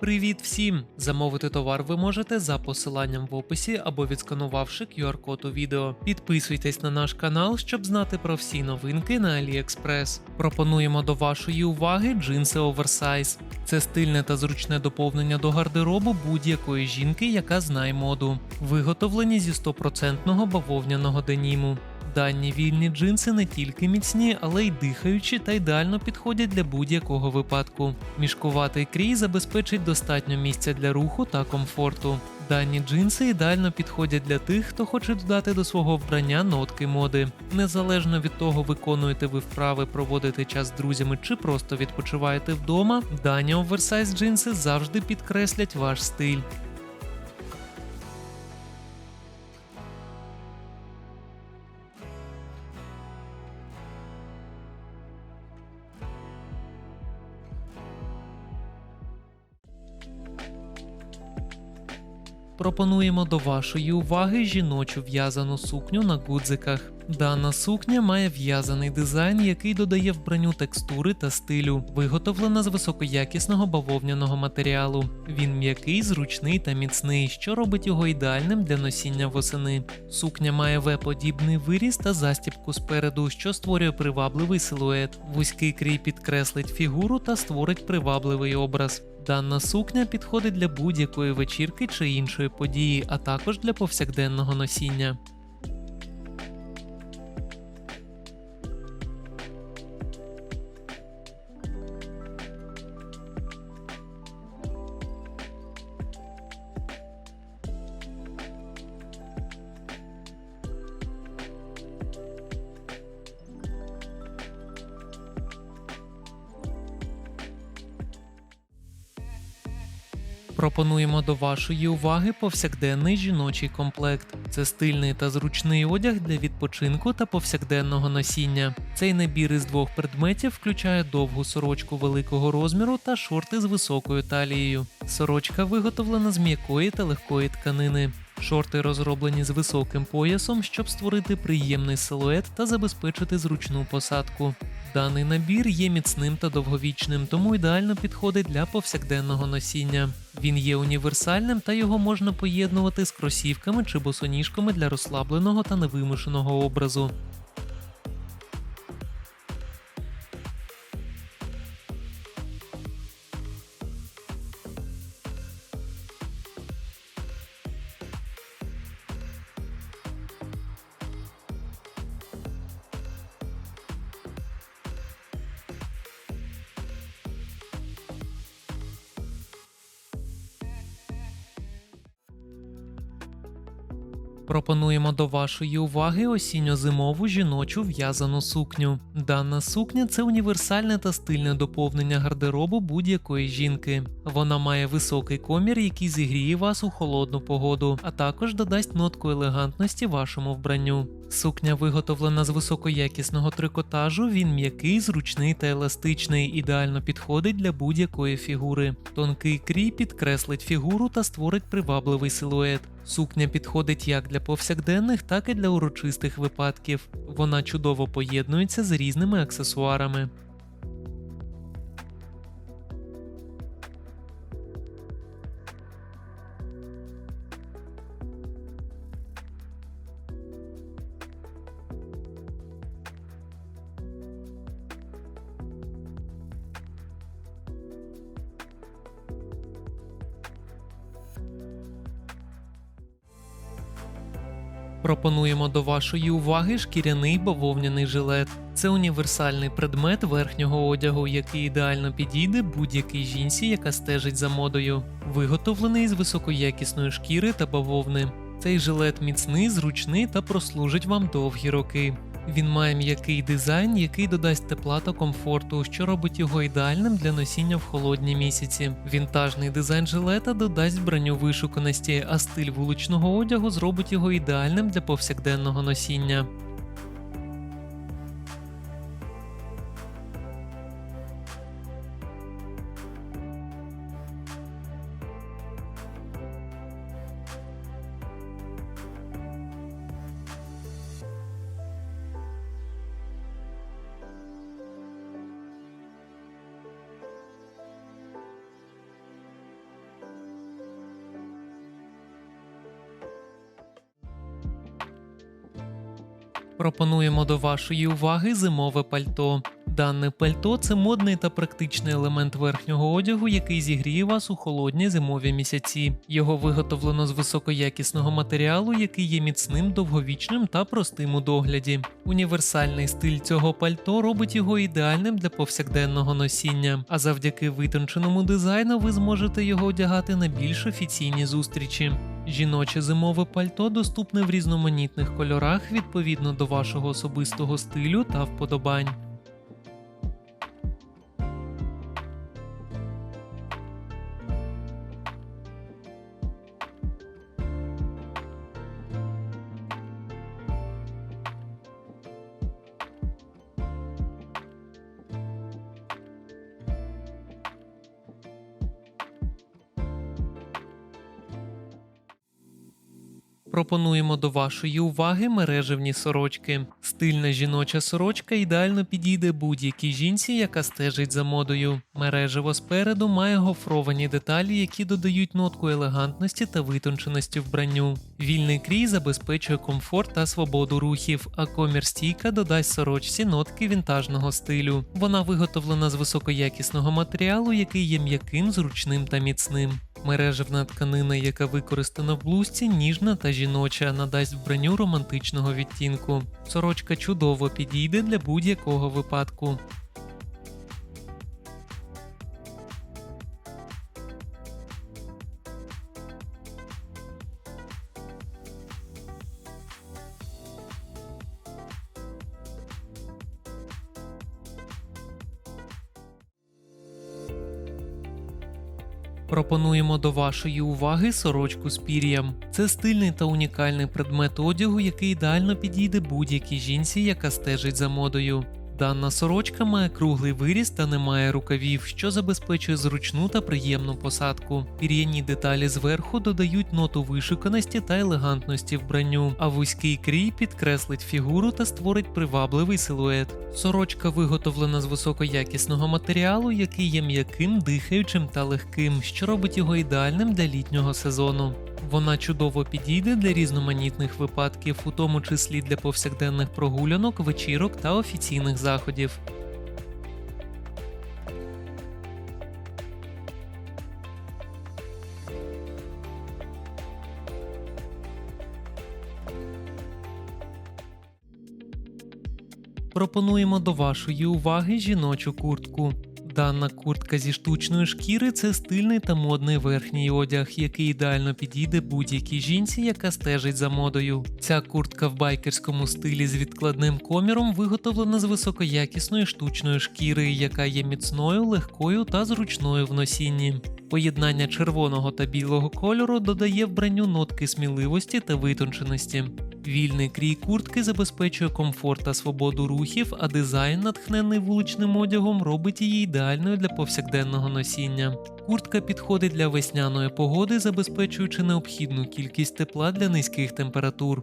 Привіт всім! Замовити товар ви можете за посиланням в описі або відсканувавши QR-код у відео. Підписуйтесь на наш канал, щоб знати про всі новинки на AliExpress. Пропонуємо до вашої уваги джинси оверсайз. Це стильне та зручне доповнення до гардеробу будь-якої жінки, яка знає моду. Виготовлені зі 100% бавовняного деніму. Дані вільні джинси не тільки міцні, але й дихаючі та ідеально підходять для будь-якого випадку. Мішкуватий крій забезпечить достатньо місця для руху та комфорту. Дані джинси ідеально підходять для тих, хто хоче додати до свого вбрання нотки моди. Незалежно від того, виконуєте ви вправи проводити час з друзями чи просто відпочиваєте вдома, дані оверсайз джинси завжди підкреслять ваш стиль. Пропонуємо до вашої уваги жіночу в'язану сукню на гудзиках. Дана сукня має в'язаний дизайн, який додає вбранню текстури та стилю, виготовлена з високоякісного бавовняного матеріалу. Він м'який, зручний та міцний, що робить його ідеальним для носіння восени. Сукня має В-подібний виріз та застібку спереду, що створює привабливий силует. Вузький крій підкреслить фігуру та створить привабливий образ. Дана сукня підходить для будь-якої вечірки чи іншої події, а також для повсякденного носіння. Пропонуємо до вашої уваги повсякденний жіночий комплект. Це стильний та зручний одяг для відпочинку та повсякденного носіння. Цей набір із двох предметів включає довгу сорочку великого розміру та шорти з високою талією. Сорочка виготовлена з м'якої та легкої тканини. Шорти розроблені з високим поясом, щоб створити приємний силует та забезпечити зручну посадку. Даний набір є міцним та довговічним, тому ідеально підходить для повсякденного носіння. Він є універсальним та його можна поєднувати з кросівками чи босоніжками для розслабленого та невимушеного образу. Пропонуємо до вашої уваги осінньо-зимову жіночу в'язану сукню. Дана сукня це універсальне та стильне доповнення гардеробу будь-якої жінки. Вона має високий комір, який зігріє вас у холодну погоду, а також додасть нотку елегантності вашому вбранню. Сукня виготовлена з високоякісного трикотажу, він м'який, зручний та еластичний, ідеально підходить для будь-якої фігури. Тонкий крій підкреслить фігуру та створить привабливий силует. Сукня підходить як для повсякденних, так і для урочистих випадків. Вона чудово поєднується з різними аксесуарами. Пропонуємо до вашої уваги шкіряний бавовняний жилет. Це універсальний предмет верхнього одягу, який ідеально підійде будь-якій жінці, яка стежить за модою. Виготовлений з високоякісної шкіри та бавовни. Цей жилет міцний, зручний та прослужить вам довгі роки. Він має м'який дизайн, який додасть тепла та комфорту, що робить його ідеальним для носіння в холодні місяці. Вінтажний дизайн жилета додасть броню вишуканості, а стиль вуличного одягу зробить його ідеальним для повсякденного носіння. Пропонуємо до вашої уваги зимове пальто. Дане пальто це модний та практичний елемент верхнього одягу, який зігріє вас у холодні зимові місяці. Його виготовлено з високоякісного матеріалу, який є міцним, довговічним та простим у догляді. Універсальний стиль цього пальто робить його ідеальним для повсякденного носіння, а завдяки витонченому дизайну ви зможете його одягати на більш офіційні зустрічі. Жіноче зимове пальто доступне в різноманітних кольорах відповідно до вашого особистого стилю та вподобань. Пропонуємо до вашої уваги мережевні сорочки. Стильна жіноча сорочка ідеально підійде будь-якій жінці, яка стежить за модою. Мережево спереду має гофровані деталі, які додають нотку елегантності та витонченості вбранню. Вільний крій забезпечує комфорт та свободу рухів, а комір стійка додасть сорочці нотки вінтажного стилю. Вона виготовлена з високоякісного матеріалу, який є м'яким, зручним та міцним. Мережевна тканина, яка використана в блузці, ніжна та жіноча, надасть вбранню романтичного відтінку. Сорочка чудово підійде для будь-якого випадку. Пропонуємо до вашої уваги сорочку з пір'ям. Це стильний та унікальний предмет одягу, який ідеально підійде будь-якій жінці, яка стежить за модою. Дана сорочка має круглий виріс та не має рукавів, що забезпечує зручну та приємну посадку. Пір'яні деталі зверху додають ноту вишуканості та елегантності вбранню, а вузький крій підкреслить фігуру та створить привабливий силует. Сорочка виготовлена з високоякісного матеріалу, який є м'яким, дихаючим та легким, що робить його ідеальним для літнього сезону. Вона чудово підійде для різноманітних випадків, у тому числі для повсякденних прогулянок, вечірок та офіційних заходів. Пропонуємо до вашої уваги жіночу куртку. Дана куртка зі штучної шкіри це стильний та модний верхній одяг, який ідеально підійде будь-якій жінці, яка стежить за модою. Ця куртка в байкерському стилі з відкладним коміром виготовлена з високоякісної штучної шкіри, яка є міцною, легкою та зручною в носінні. Поєднання червоного та білого кольору додає вбранню нотки сміливості та витонченості. Вільний крій куртки забезпечує комфорт та свободу рухів, а дизайн, натхнений вуличним одягом, робить її ідеальною для повсякденного носіння. Куртка підходить для весняної погоди, забезпечуючи необхідну кількість тепла для низьких температур.